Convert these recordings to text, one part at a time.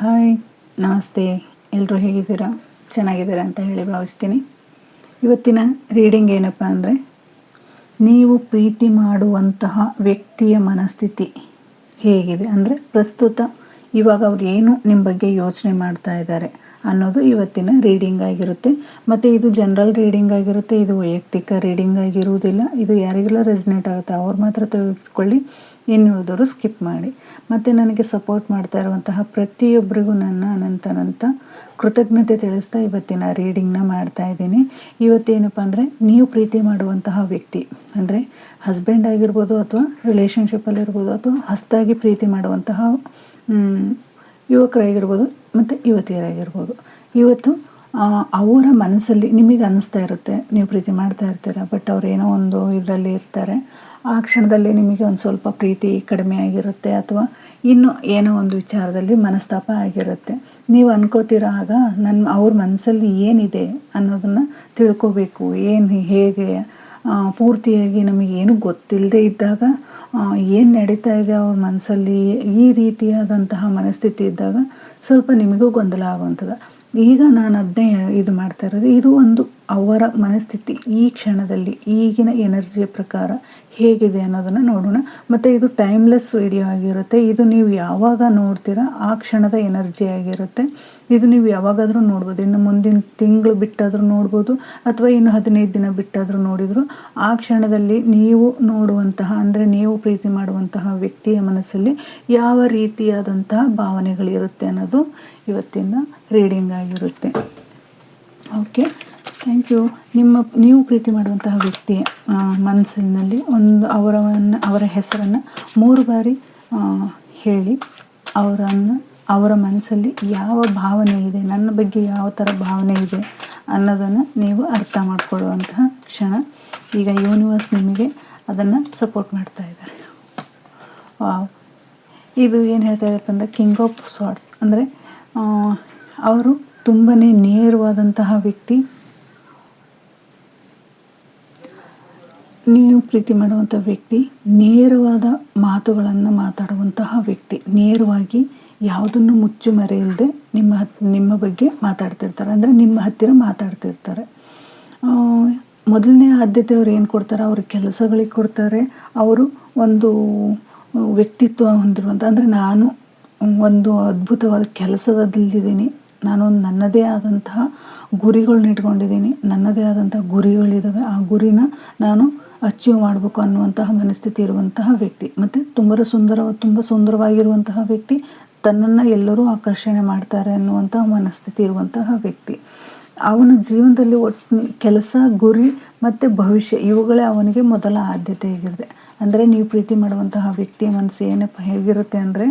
Hi ನಮಸ್ತೆ ಎಲ್ಲರೂ ಹೇಗಿದ್ದೀರಾ? ಚೆನ್ನಾಗಿದ್ದೀರಾ ಅಂತ ಹೇಳಿ ಭಾವಿಸ್ತೀನಿ. ಇವತ್ತಿನ ರೀಡಿಂಗ್ ಏನಪ್ಪ ಅಂದರೆ, ನೀವು ಪ್ರೀತಿ ಮಾಡುವಂತಹ ವ್ಯಕ್ತಿಯ ಮನಸ್ಥಿತಿ ಹೇಗಿದೆ? ಅಂದರೆ ಪ್ರಸ್ತುತ ಇವಾಗ ಅವ್ರು ಏನು ನಿಮ್ಮ ಬಗ್ಗೆ ಯೋಚನೆ ಮಾಡ್ತಾ ಇದ್ದಾರೆ? ಅನ್ನೋದು ಇವತ್ತಿನ ರೀಡಿಂಗ್ ಆಗಿರುತ್ತೆ. ಮತ್ತು ಇದು ಜನರಲ್ ರೀಡಿಂಗ್ ಆಗಿರುತ್ತೆ, ಇದು ವೈಯಕ್ತಿಕ ರೀಡಿಂಗ್ ಆಗಿರುವುದಿಲ್ಲ, ಇದು ಯಾರಿಗೆಲ್ಲ ರೆಸಿನೇಟ್ ಆಗುತ್ತೆ ಅವ್ರು ಮಾತ್ರ ತೆಗೆದುಕೊಳ್ಳಿ ಇನ್ನು ಉಳಿದವರು ಸ್ಕಿಪ್ ಮಾಡಿ. ಮತ್ತು ನನಗೆ ಸಪೋರ್ಟ್ ಮಾಡ್ತಾ ಇರುವಂತಹ ಪ್ರತಿಯೊಬ್ಬರಿಗೂ ನನ್ನ ಅನಂತನಂತ ಕೃತಜ್ಞತೆ ತಿಳಿಸ್ತಾ ಇವತ್ತಿನ ರೀಡಿಂಗ್ನ ಮಾಡ್ತಾ ಇದ್ದೀನಿ. ಇವತ್ತೇನಪ್ಪ ಅಂದರೆ, ನೀವು ಪ್ರೀತಿ ಮಾಡುವಂತಹ ವ್ಯಕ್ತಿ, ಅಂದರೆ ಹಸ್ಬೆಂಡ್ ಆಗಿರ್ಬೋದು ಅಥವಾ ರಿಲೇಷನ್ಶಿಪ್ಪಲ್ಲಿರ್ಬೋದು ಅಥವಾ ಹಸ್ತಾಗಿ ಪ್ರೀತಿ ಮಾಡುವಂತಹ ಯುವಕರಾಗಿರ್ಬೋದು ಮತ್ತು ಯುವತಿಯರಾಗಿರ್ಬೋದು. ಇವತ್ತು ಅವರ ಮನಸ್ಸಲ್ಲಿ ನಿಮಗೆ ಅನ್ನಿಸ್ತಾ ಇರುತ್ತೆ, ನೀವು ಪ್ರೀತಿ ಮಾಡ್ತಾ ಇರ್ತೀರ, ಬಟ್ ಅವ್ರು ಏನೋ ಒಂದು ಇದರಲ್ಲಿ ಇರ್ತಾರೆ. ಆ ಕ್ಷಣದಲ್ಲಿ ನಿಮಗೆ ಒಂದು ಸ್ವಲ್ಪ ಪ್ರೀತಿ ಕಡಿಮೆ ಆಗಿರುತ್ತೆ, ಅಥವಾ ಇನ್ನು ಏನೋ ಒಂದು ವಿಚಾರದಲ್ಲಿ ಮನಸ್ತಾಪ ಆಗಿರುತ್ತೆ. ನೀವು ಅನ್ಕೋತಿರೋ ಆಗ ನನ್ನ ಅವ್ರ ಮನಸ್ಸಲ್ಲಿ ಏನಿದೆ ಅನ್ನೋದನ್ನು ತಿಳ್ಕೋಬೇಕು, ಏನು, ಹೇಗೆ ಪೂರ್ತಿಯಾಗಿ ನಮಗೇನು ಗೊತ್ತಿಲ್ಲದೆ ಇದ್ದಾಗ ಏನು ನಡೀತಾ ಇದೆ ಅವ್ರ ಮನಸ್ಸಲ್ಲಿ ಈ ರೀತಿಯಾದಂತಹ ಮನಸ್ಥಿತಿ ಇದ್ದಾಗ ಸ್ವಲ್ಪ ನಿಮಗೂ ಗೊಂದಲ ಆಗುವಂಥದ್ದು ಈಗ ನಾನು ಅದನ್ನೇ ಇದು ಮಾಡ್ತಾ ಇರೋದು. ಇದು ಒಂದು ಅವರ ಮನಸ್ಥಿತಿ ಈ ಕ್ಷಣದಲ್ಲಿ ಈಗಿನ ಎನರ್ಜಿಯ ಪ್ರಕಾರ ಹೇಗಿದೆ ಅನ್ನೋದನ್ನು ನೋಡೋಣ. ಮತ್ತು ಇದು ಟೈಮ್ಲೆಸ್ ವಿಡಿಯೋ ಆಗಿರುತ್ತೆ. ಇದು ನೀವು ಯಾವಾಗ ನೋಡ್ತೀರಾ ಆ ಕ್ಷಣದ ಎನರ್ಜಿ ಆಗಿರುತ್ತೆ. ಇದು ನೀವು ಯಾವಾಗಾದರೂ ನೋಡ್ಬೋದು. ಇನ್ನು ಮುಂದಿನ ತಿಂಗಳು ಬಿಟ್ಟಾದರೂ ನೋಡ್ಬೋದು ಅಥವಾ ಇನ್ನು ಹದಿನೈದು ದಿನ ಬಿಟ್ಟಾದರೂ ನೋಡಿದರೂ ಆ ಕ್ಷಣದಲ್ಲಿ ನೀವು ನೋಡುವಂತಹ, ಅಂದರೆ ನೀವು ಪ್ರೀತಿ ಮಾಡುವಂತಹ ವ್ಯಕ್ತಿಯ ಮನಸ್ಸಲ್ಲಿ ಯಾವ ರೀತಿಯಾದಂತಹ ಭಾವನೆಗಳಿರುತ್ತೆ ಅನ್ನೋದು ಇವತ್ತಿನ ರೀಡಿಂಗ್ ಆಗಿರುತ್ತೆ. ಓಕೆ. ಥ್ಯಾಂಕ್ ಯು ನಿಮ್ಮ, ನೀವು ಪ್ರೀತಿ ಮಾಡುವಂತಹ ವ್ಯಕ್ತಿ ಮನಸ್ಸಿನಲ್ಲಿ ಒಂದು ಅವರವನ್ನು, ಅವರ ಹೆಸರನ್ನು ಮೂರು ಬಾರಿ ಹೇಳಿ ಅವರನ್ನು, ಅವರ ಮನಸ್ಸಲ್ಲಿ ಯಾವ ಭಾವನೆ ಇದೆ, ನನ್ನ ಬಗ್ಗೆ ಯಾವ ಥರ ಭಾವನೆ ಇದೆ ಅನ್ನೋದನ್ನು ನೀವು ಅರ್ಥ ಮಾಡಿಕೊಳ್ಳುವಂತಹ ಕ್ಷಣ ಈಗ ಯೂನಿವರ್ಸ್ ನಿಮಗೆ ಅದನ್ನು ಸಪೋರ್ಟ್ ಮಾಡ್ತಾ ಇದ್ದಾರೆ. ಇದು ಏನು ಹೇಳ್ತಾ ಇದ್ದಪ್ಪ ಅಂದರೆ ಕಿಂಗ್ ಆಫ್ ಸಾರ್ಟ್ಸ್ ಅಂದರೆ ಅವರು ತುಂಬಾ ನೇರವಾದಂತಹ ವ್ಯಕ್ತಿ. ನೀವು ಪ್ರೀತಿ ಮಾಡುವಂಥ ವ್ಯಕ್ತಿ, ನೇರವಾದ ಮಾತುಗಳನ್ನು ಮಾತಾಡುವಂತಹ ವ್ಯಕ್ತಿ. ನೇರವಾಗಿ ಯಾವುದನ್ನು ಮುಚ್ಚು ಮರೆಯಿಲ್ಲದೆ ನಿಮ್ಮ ಹತ್, ನಿಮ್ಮ ಬಗ್ಗೆ ಮಾತಾಡ್ತಿರ್ತಾರೆ. ಅಂದರೆ ನಿಮ್ಮ ಹತ್ತಿರ ಮಾತಾಡ್ತಿರ್ತಾರೆ. ಮೊದಲನೇ ಆದ್ಯತೆ ಅವ್ರು ಏನು ಕೊಡ್ತಾರೆ? ಅವ್ರ ಕೆಲಸಗಳಿಗೆ ಕೊಡ್ತಾರೆ. ಅವರು ಒಂದು ವ್ಯಕ್ತಿತ್ವ ಹೊಂದಿರುವಂಥ ಅಂದರೆ ನಾನು ಒಂದು ಅದ್ಭುತವಾದ ಕೆಲಸದಲ್ಲಿದ್ದೀನಿ. ನಾನು ನನ್ನದೇ ಆದಂತಹ ಗುರಿಗಳನ್ನ ಇಟ್ಕೊಂಡಿದ್ದೀನಿ. ನನ್ನದೇ ಆದಂಥ ಗುರಿಗಳಿದ್ದಾವೆ ಆ ಗುರಿನ ನಾನು ಅಚೀವ್ ಮಾಡಬೇಕು ಅನ್ನುವಂತಹ ಮನಸ್ಥಿತಿ ಇರುವಂತಹ ವ್ಯಕ್ತಿ. ಮತ್ತು ತುಂಬ ಸುಂದರ, ತುಂಬ ಸುಂದರವಾಗಿರುವಂತಹ ವ್ಯಕ್ತಿ ತನ್ನನ್ನು ಎಲ್ಲರೂ ಆಕರ್ಷಣೆ ಮಾಡ್ತಾರೆ ಅನ್ನುವಂತಹ ಮನಸ್ಥಿತಿ ಇರುವಂತಹ ವ್ಯಕ್ತಿ. ಅವನ ಜೀವನದಲ್ಲಿ ಒಟ್ಟು ಕೆಲಸ, ಗುರಿ ಮತ್ತು ಭವಿಷ್ಯ ಇವುಗಳೇ ಅವನಿಗೆ ಮೊದಲ ಆದ್ಯತೆ ಆಗಿರುತ್ತೆ. ಅಂದರೆ ನೀವು ಪ್ರೀತಿ ಮಾಡುವಂತಹ ವ್ಯಕ್ತಿಯ ಮನಸ್ಸು ಏನಪ್ಪ ಹೇಗಿರುತ್ತೆ ಅಂದರೆ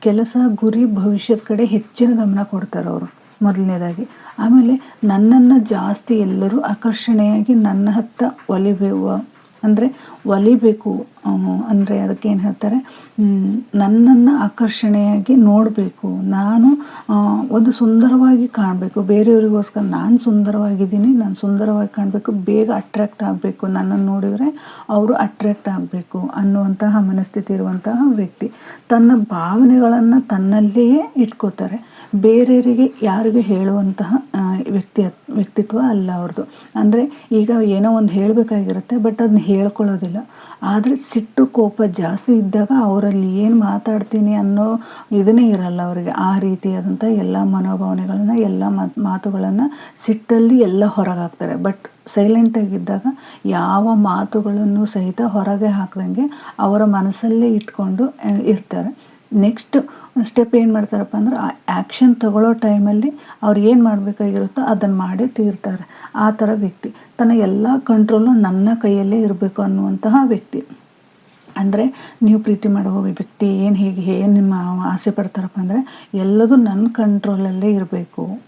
ಕೆಲಸ, ಗುರಿ, ಭವಿಷ್ಯದ ಕಡೆ ಹೆಚ್ಚಿನ ಗಮನ ಕೊಡ್ತಾರೆ ಅವರು ಮೊದಲನೇದಾಗಿ. ಆಮೇಲೆ ನನ್ನನ್ನು ಜಾಸ್ತಿ ಎಲ್ಲರೂ ಆಕರ್ಷಣೆಯಾಗಿ ನನ್ನ ಹತ್ತ ಒಲಿಬೇವ ಅಂದರೆ ಒಲಿಬೇಕು ಅಂದರೆ ಅದಕ್ಕೆ ಏನು ಹೇಳ್ತಾರೆ ನನ್ನನ್ನು ಆಕರ್ಷಣೆಯಾಗಿ ನೋಡಬೇಕು. ನಾನು ಒಂದು ಸುಂದರವಾಗಿ ಕಾಣಬೇಕು. ಬೇರೆಯವರಿಗೋಸ್ಕರ ನಾನು ಸುಂದರವಾಗಿದ್ದೀನಿ, ನಾನು ಸುಂದರವಾಗಿ ಕಾಣಬೇಕು, ಬೇಗ ಅಟ್ರ್ಯಾಕ್ಟ್ ಆಗಬೇಕು. ನನ್ನನ್ನು ನೋಡಿದರೆ ಅವರು ಅಟ್ರ್ಯಾಕ್ಟ್ ಆಗಬೇಕು ಅನ್ನುವಂತಹ ಮನಸ್ಥಿತಿ ಇರುವಂತಹ ವ್ಯಕ್ತಿ. ತನ್ನ ಭಾವನೆಗಳನ್ನು ತನ್ನಲ್ಲಿಯೇ ಇಟ್ಕೋತಾರೆ. ಬೇರೆಯವರಿಗೆ ಯಾರಿಗೂ ಹೇಳುವಂತಹ ವ್ಯಕ್ತಿ, ವ್ಯಕ್ತಿತ್ವ ಅಲ್ಲ ಅವ್ರದ್ದು. ಅಂದರೆ ಈಗ ಏನೋ ಒಂದು ಹೇಳಬೇಕಾಗಿರುತ್ತೆ, ಬಟ್ ಅದನ್ನ ಹೇಳ್ಕೊಳ್ಳೋದಿಲ್ಲ. ಆದರೆ ಸಿಟ್ಟು ಕೋಪ ಜಾಸ್ತಿ ಇದ್ದಾಗ ಅವರಲ್ಲಿ ಏನು ಮಾತಾಡ್ತೀನಿ ಅನ್ನೋ ಇದನ್ನೇ ಇರಲ್ಲ ಅವರಿಗೆ. ಆ ರೀತಿಯಾದಂಥ ಎಲ್ಲ ಮನೋಭಾವನೆಗಳನ್ನು, ಎಲ್ಲ ಮಾತುಗಳನ್ನು ಸಿಟ್ಟಲ್ಲಿ ಎಲ್ಲ ಹೊರಗಾಕ್ತಾರೆ. ಬಟ್ ಸೈಲೆಂಟಾಗಿದ್ದಾಗ ಯಾವ ಮಾತುಗಳನ್ನು ಸಹಿತ ಹೊರಗೆ ಹಾಕ್ದಂಗೆ ಅವರ ಮನಸ್ಸಲ್ಲೇ ಇಟ್ಕೊಂಡು ಇರ್ತಾರೆ. ನೆಕ್ಸ್ಟ್ ಸ್ಟೆಪ್ ಏನು ಮಾಡ್ತಾರಪ್ಪ ಅಂದ್ರೆ, ಆ ಆ್ಯಕ್ಷನ್ ತಗೊಳ್ಳೋ ಟೈಮಲ್ಲಿ ಅವ್ರು ಏನು ಮಾಡಬೇಕಾಗಿರುತ್ತೋ ಅದನ್ನು ಮಾಡಿ ತೀರ್ತಾರೆ. ಆ ಥರ ವ್ಯಕ್ತಿ. ತನ್ನ ಎಲ್ಲ ಕಂಟ್ರೋಲು ನನ್ನ ಕೈಯಲ್ಲೇ ಇರಬೇಕು ಅನ್ನುವಂತಹ ವ್ಯಕ್ತಿ. ಅಂದರೆ, ನೀವು ಪ್ರೀತಿ ಮಾಡುವ ವ್ಯಕ್ತಿ, ಏನು ಹೇಗೆ, ಏನು ನಿಮ್ಮ ಆಸೆ ಪಡ್ತಾರಪ್ಪ ಅಂದರೆ, ಎಲ್ಲದೂ ನನ್ನ ಕಂಟ್ರೋಲಲ್ಲೇ ಇರಬೇಕು.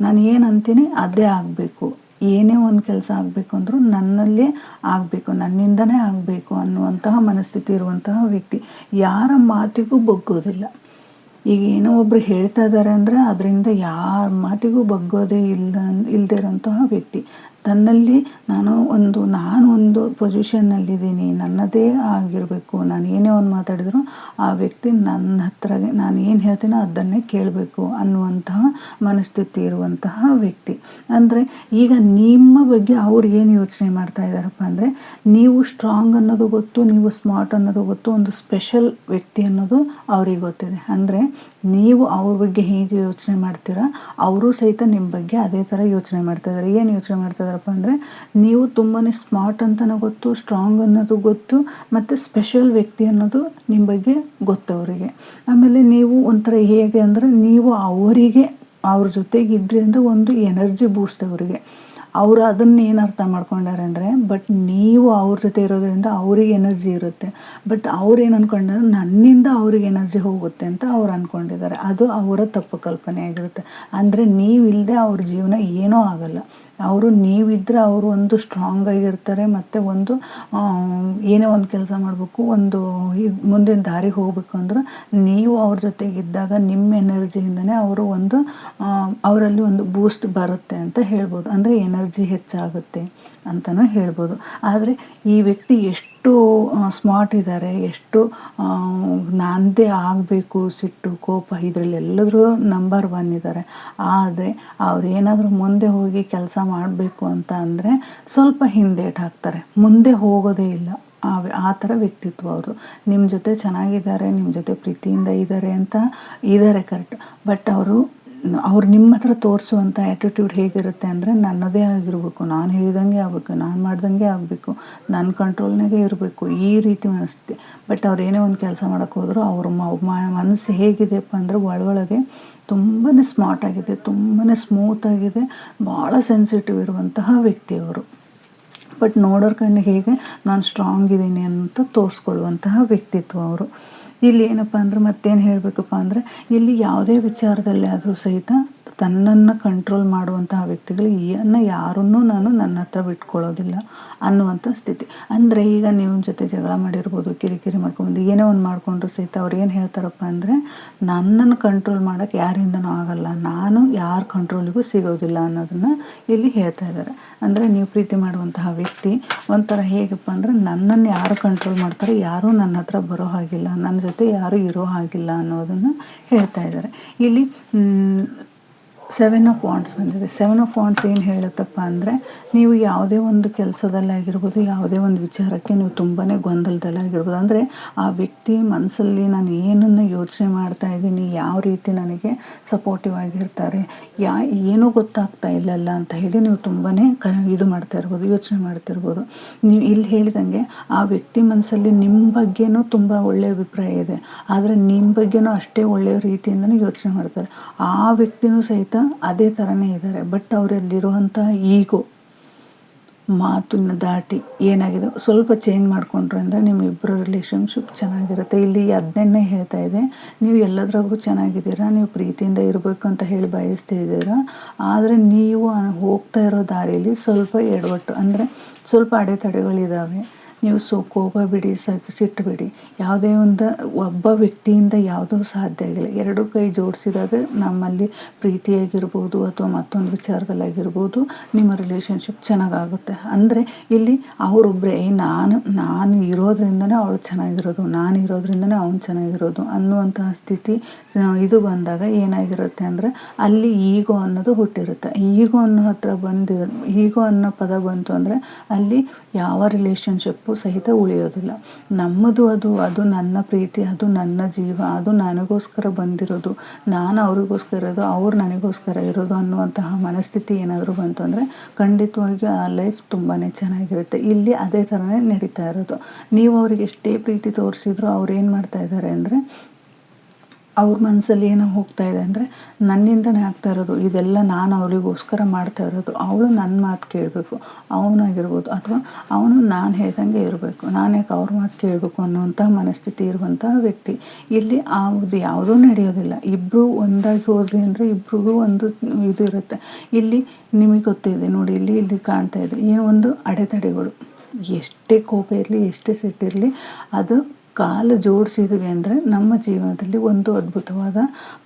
ನಾನು ಏನು ಅಂತೀನಿ, ಅದೇ ಆಗಬೇಕು. ಏನೇ ಒಂದು ಕೆಲಸ ಆಗಬೇಕು ಅಂದರೂ ನನ್ನಲ್ಲೇ ಆಗಬೇಕು, ನನ್ನಿಂದನೇ ಆಗಬೇಕು ಅನ್ನುವಂತಹ ಮನಸ್ಥಿತಿ ಇರುವಂತಹ ವ್ಯಕ್ತಿ. ಯಾರ ಮಾತಿಗೂ ಬಗ್ಗೋದಿಲ್ಲ. ಈಗ ಏನೋ ಒಬ್ರು ಹೇಳ್ತಾ ಇದ್ದಾರೆ ಅಂದರೆ ಅದರಿಂದ ಯಾರ ಮಾತಿಗೂ ಬಗ್ಗೋದೇ ಇಲ್ಲ ಇಲ್ಲದೇ ಇರೋಂತಹ ವ್ಯಕ್ತಿ. ತನ್ನಲ್ಲಿ ನಾನು ಒಂದು ನಾನು ಒಂದು ಪೊಸಿಷನ್ನಲ್ಲಿದ್ದೀನಿ ನನ್ನದೇ ಆಗಿರಬೇಕು. ನಾನು ಏನೇ ಒಂದು ಮಾತಾಡಿದ್ರು ಆ ವ್ಯಕ್ತಿ ನನ್ನ ಹತ್ರ ನಾನು ಏನು ಹೇಳ್ತೀನೋ ಅದನ್ನೇ ಕೇಳಬೇಕು ಅನ್ನುವಂತಹ ಮನಸ್ಥಿತಿ ಇರುವಂತಹ ವ್ಯಕ್ತಿ. ಅಂದರೆ ಈಗ ನಿಮ್ಮ ಬಗ್ಗೆ ಅವ್ರು ಏನು ಯೋಚನೆ ಮಾಡ್ತಾ ಇದ್ದಾರಪ್ಪ ಅಂದರೆ, ನೀವು ಸ್ಟ್ರಾಂಗ್ ಅನ್ನೋದು ಗೊತ್ತು, ನೀವು ಸ್ಮಾರ್ಟ್ ಅನ್ನೋದು ಗೊತ್ತು, ಒಂದು ಸ್ಪೆಷಲ್ ವ್ಯಕ್ತಿ ಅನ್ನೋದು ಅವ್ರಿಗೆ ಗೊತ್ತಿದೆ. ಅಂದರೆ ನೀವು ಅವ್ರ ಬಗ್ಗೆ ಹೇಗೆ ಯೋಚನೆ ಮಾಡ್ತೀರಾ, ಅವರು ಸಹಿತ ನಿಮ್ಮ ಬಗ್ಗೆ ಅದೇ ಥರ ಯೋಚನೆ ಮಾಡ್ತಾ ಇದ್ದಾರೆ. ಏನು ಯೋಚನೆ ಮಾಡ್ತಾ ಇದ್ದಾರಪ್ಪ ಅಂದರೆ ನೀವು ತುಂಬಾ ಸ್ಮಾರ್ಟ್ ಅಂತಲೂ ಗೊತ್ತು ಸ್ಟ್ರಾಂಗ್ ಅನ್ನೋದು ಗೊತ್ತು, ಮತ್ತು ಸ್ಪೆಷಲ್ ವ್ಯಕ್ತಿ ಅನ್ನೋದು ನಿಮ್ಮ ಬಗ್ಗೆ ಗೊತ್ತು ಅವರಿಗೆ. ಆಮೇಲೆ ನೀವು ಒಂಥರ ಹೇಗೆ ಅಂದರೆ ನೀವು ಅವರಿಗೆ, ಅವ್ರ ಜೊತೆಗೆ ಇದ್ರಿಂದ ಅಂದರೆ ಒಂದು ಎನರ್ಜಿ ಬೂಸ್ಟ್ ಅವರಿಗೆ. ಅವರು ಅದನ್ನ ಏನು ಅರ್ಥ ಮಾಡ್ಕೊಂಡಾರೆ ಅಂದರೆ ಬಟ್ ನೀವು ಅವ್ರ ಜೊತೆ ಇರೋದ್ರಿಂದ ಅವ್ರಿಗೆ ಎನರ್ಜಿ ಇರುತ್ತೆ. ಬಟ್ ಅವ್ರು ಏನು ಅಂದ್ಕೊಂಡಾರೆ ನನ್ನಿಂದ ಅವ್ರಿಗೆ ಎನರ್ಜಿ ಹೋಗುತ್ತೆ ಅಂತ ಅವ್ರು ಅಂದ್ಕೊಂಡಿದ್ದಾರೆ ಅದು ಅವರ ತಪ್ಪು ಕಲ್ಪನೆ ಆಗಿರುತ್ತೆ. ಅಂದರೆ ನೀವಿಲ್ಲದೆ ಅವ್ರ ಜೀವನ ಏನೂ ಆಗಲ್ಲ. ಅವರು ನೀವಿದ್ದರೆ ಅವರು ಒಂದು ಸ್ಟ್ರಾಂಗ್ ಆಗಿರ್ತಾರೆ ಮತ್ತು ಒಂದು ಏನೇ ಒಂದು ಕೆಲಸ ಮಾಡಬೇಕು, ಒಂದು ಮುಂದಿನ ದಾರಿಗೆ ಹೋಗಬೇಕು ಅಂದ್ರೆ, ನೀವು ಅವ್ರ ಜೊತೆಗಿದ್ದಾಗ ನಿಮ್ಮ ಎನರ್ಜಿಯಿಂದನೇ ಅವರು ಒಂದು ಅವರಲ್ಲಿ ಒಂದು ಬೂಸ್ಟ್ ಬರುತ್ತೆ ಅಂತ ಹೇಳ್ಬೋದು. ಅಂದರೆ ಎನರ್ಜಿ ಹೆಚ್ಚಾಗುತ್ತೆ ಅಂತಲೂ ಹೇಳ್ಬೋದು. ಆದರೆ ಈ ವ್ಯಕ್ತಿ ಎಷ್ಟು ಸ್ಮಾರ್ಟ್ ಇದ್ದಾರೆ ಎಷ್ಟು ನಾನದೇ ಆಗಬೇಕು, ಸಿಟ್ಟು, ಕೋಪ ಇದರಲ್ಲಿ ಎಲ್ಲದರೂ ನಂಬರ್ ಒನ್ ಇದ್ದಾರೆ ಆದರೆ ಅವ್ರು ಏನಾದರೂ ಮುಂದೆ ಹೋಗಿ ಕೆಲಸ ಮಾಡಬೇಕು ಅಂತ ಅಂದರೆ ಸ್ವಲ್ಪ ಹಿಂದೇಟ್ ಹಾಕ್ತಾರೆ. ಮುಂದೆ ಹೋಗೋದೇ ಇಲ್ಲ. ಆ ಆ ಥರ ವ್ಯಕ್ತಿತ್ವ ಅವರು ನಿಮ್ಮ ಜೊತೆ ಚೆನ್ನಾಗಿದ್ದಾರೆ ನಿಮ್ಮ ಜೊತೆ ಪ್ರೀತಿಯಿಂದ ಇದ್ದಾರೆ ಅಂತ ಇದ್ದಾರೆ ಕರೆಕ್ಟ್. ಬಟ್ ಅವರು ಅವ್ರು ನಿಮ್ಮ ಹತ್ರ ತೋರಿಸುವಂಥ ಆ್ಯಟಿಟ್ಯೂಡ್ ಹೇಗಿರುತ್ತೆ ಅಂದರೆ ನನ್ನದೇ ಆಗಿರಬೇಕು, ನಾನು ಹೇಳಿದಂಗೆ ಆಗಬೇಕು, ನಾನು ಮಾಡ್ದಂಗೆ ಆಗಬೇಕು ನನ್ನ ಕಂಟ್ರೋಲ್ನಾಗೆ ಇರಬೇಕು, ಈ ರೀತಿ ಮನಸ್ಥಿತಿ. ಬಟ್ ಅವ್ರು ಏನೇ ಒಂದು ಕೆಲಸ ಮಾಡೋಕ್ಕೆ ಹೋದರೂ ಅವ್ರ ಮನಸ್ಸು ಹೇಗಿದೆಯಪ್ಪ ಅಂದರೆ ಒಳಗೊಳಗೆ ತುಂಬಾ ಸ್ಮಾರ್ಟ್ ಆಗಿದೆ ತುಂಬಾ ಸ್ಮೂತ್ ಆಗಿದೆ ಭಾಳ ಸೆನ್ಸಿಟಿವ್ ಇರುವಂತಹ ವ್ಯಕ್ತಿ ಅವರು. ಬಟ್ ನೋಡೋರ ಕಣ್ಣಿಗೆ ಹೇಗೆ ನಾನು ಸ್ಟ್ರಾಂಗ್ ಇದ್ದೀನಿ ಅಂತ ತೋರಿಸ್ಕೊಳ್ಳುವಂತಹ ವ್ಯಕ್ತಿತ್ವ ಅವರು. ಇಲ್ಲಿ ಏನಪ್ಪ ಅಂದ್ರೆ ಮತ್ತೇನು ಹೇಳಬೇಕಪ್ಪ ಅಂದ್ರೆ ಇಲ್ಲಿ ಯಾವುದೇ ವಿಚಾರದಲ್ಲಿ ಆದರೂ ಸಹಿತ ತನ್ನನ್ನು ಕಂಟ್ರೋಲ್ ಮಾಡುವಂತಹ ವ್ಯಕ್ತಿಗಳು ಏನ ಯಾರನ್ನೂ ನಾನು ನನ್ನ ಹತ್ರ ಬಿಟ್ಕೊಳ್ಳೋದಿಲ್ಲ ಅನ್ನುವಂಥ ಸ್ಥಿತಿ. ಅಂದರೆ ಈಗ ನಿಮ್ಮ ಜೊತೆ ಜಗಳ ಮಾಡಿರ್ಬೋದು, ಕಿರಿಕಿರಿ ಮಾಡ್ಕೊಂಡು ಏನೋ ಒಂದು ಮಾಡಿಕೊಂಡ್ರು ಸಹಿತ ಅವ್ರು ಏನು ಹೇಳ್ತಾರಪ್ಪ ಅಂದರೆ, ನನ್ನನ್ನು ಕಂಟ್ರೋಲ್ ಮಾಡೋಕ್ಕೆ ಯಾರಿಂದನೂ ಆಗಲ್ಲ. ನಾನು ಯಾರ ಕಂಟ್ರೋಲಿಗೂ ಸಿಗೋದಿಲ್ಲ ಅನ್ನೋದನ್ನು ಇಲ್ಲಿ ಹೇಳ್ತಾ ಇದ್ದಾರೆ. ಅಂದರೆ ನೀವು ಪ್ರೀತಿ ಮಾಡುವಂತಹ ವ್ಯಕ್ತಿ, ಒಂಥರ ಹೇಗಪ್ಪ ಅಂದರೆ ನನ್ನನ್ನು ಯಾರು ಕಂಟ್ರೋಲ್ ಮಾಡ್ತಾರೆ, ಯಾರೂ ನನ್ನ ಹತ್ರ ಬರೋ ಹಾಗಿಲ್ಲ ನನ್ನ ಜೊತೆ ಯಾರೂ ಇರೋ ಹಾಗಿಲ್ಲ ಅನ್ನೋದನ್ನು ಹೇಳ್ತಾ ಇದ್ದಾರೆ. ಇಲ್ಲಿ ಸೆವೆನ್ ಆಫ್ ವಾಂಡ್ಸ್ ಬಂದಿದೆ. ಸೆವೆನ್ ಆಫ್ ವಾಂಡ್ಸ್ ಏನು ಹೇಳುತ್ತಪ್ಪ ಅಂದರೆ, ನೀವು ಯಾವುದೇ ಒಂದು ಕೆಲಸದಲ್ಲಾಗಿರ್ಬೋದು ಯಾವುದೇ ಒಂದು ವಿಚಾರಕ್ಕೆ ನೀವು ತುಂಬಾ ಗೊಂದಲದಲ್ಲಾಗಿರ್ಬೋದು ಅಂದರೆ ಆ ವ್ಯಕ್ತಿ ಮನಸ್ಸಲ್ಲಿ ನಾನು ಏನನ್ನು ಯೋಚನೆ ಮಾಡ್ತಾ ಇದ್ದೀನಿ, ಯಾವ ರೀತಿ ನನಗೆ ಸಪೋರ್ಟಿವ್ ಆಗಿರ್ತಾರೆ, ಯಾ, ಏನೂ ಗೊತ್ತಾಗ್ತಾ ಇಲ್ಲಲ್ಲ ಅಂತ ಹೇಳಿ ನೀವು ತುಂಬಾ ಕ ಇದು ಮಾಡ್ತಾ ಇರ್ಬೋದು, ಯೋಚನೆ ಮಾಡ್ತಿರ್ಬೋದು ನೀವು ಇಲ್ಲಿ ಹೇಳಿದಂಗೆ ಆ ವ್ಯಕ್ತಿ ಮನಸ್ಸಲ್ಲಿ ನಿಮ್ಮ ಬಗ್ಗೆನೂ ತುಂಬ ಒಳ್ಳೆಯ ಅಭಿಪ್ರಾಯ ಇದೆ. ಆದರೆ ನಿಮ್ಮ ಬಗ್ಗೆನೂ ಅಷ್ಟೇ ಒಳ್ಳೆಯ ರೀತಿಯಿಂದನೂ ಯೋಚನೆ ಮಾಡ್ತಾರೆ. ಆ ವ್ಯಕ್ತಿನೂ ಸಹಿತ ಅದೇ ಥರನೇ ಇದ್ದಾರೆ. ಬಟ್ ಅವರಲ್ಲಿರುವಂಥ ಈಗೋ ಮಾತನ್ನ ದಾಟಿ ಏನಾಗಿದೆ? ಸ್ವಲ್ಪ ಚೇಂಜ್ ಮಾಡಿಕೊಂಡ್ರು ಅಂದರೆ ನಿಮ್ಮಿಬ್ಬರ ರಿಲೇಷನ್ಶಿಪ್ ಚೆನ್ನಾಗಿರುತ್ತೆ. ಇಲ್ಲಿ ಅದನ್ನೇ ಹೇಳ್ತಾ ಇದೆ, ನೀವು ಎಲ್ಲದ್ರಾಗೂ ಚೆನ್ನಾಗಿದ್ದೀರಾ? ನೀವು ಪ್ರೀತಿಯಿಂದ ಇರಬೇಕು ಅಂತ ಹೇಳಿ ಬಯಸ್ತಾ ಇದ್ದೀರಾ? ಆದರೆ ನೀವು ಹೋಗ್ತಾ ಇರೋ ದಾರಿಯಲ್ಲಿ ಸ್ವಲ್ಪ ಎಡವಟ್ಟು, ಅಂದರೆ ಸ್ವಲ್ಪ ಅಡೆತಡೆಗಳಿದ್ದಾವೆ ನೀವು ಸೊ ಹೋಗಬೇಡಿ ಬಿಡಿ ಸಿಟ್ಟು ಬಿಡಿ ಯಾವುದೇ ಒಂದು, ಒಬ್ಬ ವ್ಯಕ್ತಿಯಿಂದ ಯಾವುದೂ ಸಾಧ್ಯ ಆಗಿಲ್ಲ. ಎರಡು ಕೈ ಜೋಡಿಸಿದಾಗ ನಮ್ಮಲ್ಲಿ ಪ್ರೀತಿಯಾಗಿರ್ಬೋದು ಅಥವಾ ಮತ್ತೊಂದು ವಿಚಾರದಲ್ಲಾಗಿರ್ಬೋದು ನಿಮ್ಮ ರಿಲೇಷನ್ಶಿಪ್ ಚೆನ್ನಾಗಾಗುತ್ತೆ. ಅಂದರೆ ಇಲ್ಲಿ ಅವರೊಬ್ಬರೇ ನಾನು ನಾನು ಇರೋದ್ರಿಂದನೇ ಅವಳು ಚೆನ್ನಾಗಿರೋದು, ನಾನು ಇರೋದ್ರಿಂದನೇ ಅವ್ನು ಚೆನ್ನಾಗಿರೋದು ಅನ್ನುವಂತಹ ಸ್ಥಿತಿ ಇದು ಬಂದಾಗ ಏನಾಗಿರುತ್ತೆ ಅಂದರೆ ಅಲ್ಲಿ ಈಗೋ ಅನ್ನೋದು ಹುಟ್ಟಿರುತ್ತೆ. ಈಗೋ ಅನ್ನೋ ಹತ್ರ ಬಂದಿರೋ ಈಗೋ ಅನ್ನೋ ಪದ ಬಂತು ಅಂದರೆ ಅಲ್ಲಿ ಯಾವ ರಿಲೇಷನ್ಶಿಪ್ ಸಹಿತ ಉಳಿಯೋದಿಲ್ಲ. ನಮ್ಮದು ಅದು ಅದು ನನ್ನ ಪ್ರೀತಿ, ಅದು ನನ್ನ ಜೀವ, ಅದು ನನಗೋಸ್ಕರ ಬಂದಿರೋದು, ನಾನು ಅವ್ರಿಗೋಸ್ಕರ ಇರೋದು, ಅವ್ರು ನನಗೋಸ್ಕರ ಇರೋದು ಅನ್ನುವಂತಹ ಮನಸ್ಥಿತಿ ಏನಾದರೂ ಬಂತು ಅಂದರೆ ಖಂಡಿತವಾಗಿ ಆ ಲೈಫ್ ತುಂಬಾ ಚೆನ್ನಾಗಿರುತ್ತೆ. ಇಲ್ಲಿ ಅದೇ ಥರನೇ ನಡೀತಾ ಇರೋದು. ನೀವು ಅವ್ರಿಗೆ ಎಷ್ಟೇ ಪ್ರೀತಿ ತೋರಿಸಿದ್ರು ಅವ್ರು ಏನು ಮಾಡ್ತಾ ಇದ್ದಾರೆ ಅಂದರೆ ಅವ್ರ ಮನಸ್ಸಲ್ಲಿ ಏನೋ ಹೋಗ್ತಾ ಇದೆ ಅಂದರೆ ನನ್ನಿಂದನೇ ಆಗ್ತಾ ಇರೋದು. ಇದೆಲ್ಲ ನಾನು ಅವಳಿಗೋಸ್ಕರ ಮಾಡ್ತಾ ಇರೋದು. ಅವಳು ನನ್ನ ಮಾತು ಕೇಳಬೇಕು. ಅವನಾಗಿರ್ಬೋದು ಅಥವಾ ಅವನು ನಾನು ಹೇಳ್ದಂಗೆ ಇರಬೇಕು. ನಾನು ಯಾಕೆ ಅವ್ರ ಮಾತು ಕೇಳಬೇಕು ಅನ್ನುವಂಥ ಮನಸ್ಥಿತಿ ಇರುವಂಥ ವ್ಯಕ್ತಿ. ಇಲ್ಲಿ ಅದು ಯಾವುದೂ ನಡೆಯೋದಿಲ್ಲ. ಇಬ್ಬರು ಒಂದಾಗಿ ಹೋದ್ರಿ ಅಂದರೆ ಇಬ್ರಿಗೂ ಒಂದು ಇದು ಇರುತ್ತೆ. ಇಲ್ಲಿ ನಿಮಗೆ ಗೊತ್ತಿದೆ. ನೋಡಿ, ಇಲ್ಲಿ ಇಲ್ಲಿ ಕಾಣ್ತಾ ಇದೆ. ಏನು ಒಂದು ಅಡೆತಡೆಗಳು. ಎಷ್ಟೇ ಕೋಪ ಇರಲಿ, ಎಷ್ಟೇ ಸಿಟ್ಟಿರಲಿ ಅದು ಕಾಲು ಜೋಡಿಸಿದ್ವಿ ಅಂದರೆ ನಮ್ಮ ಜೀವನದಲ್ಲಿ ಒಂದು ಅದ್ಭುತವಾದ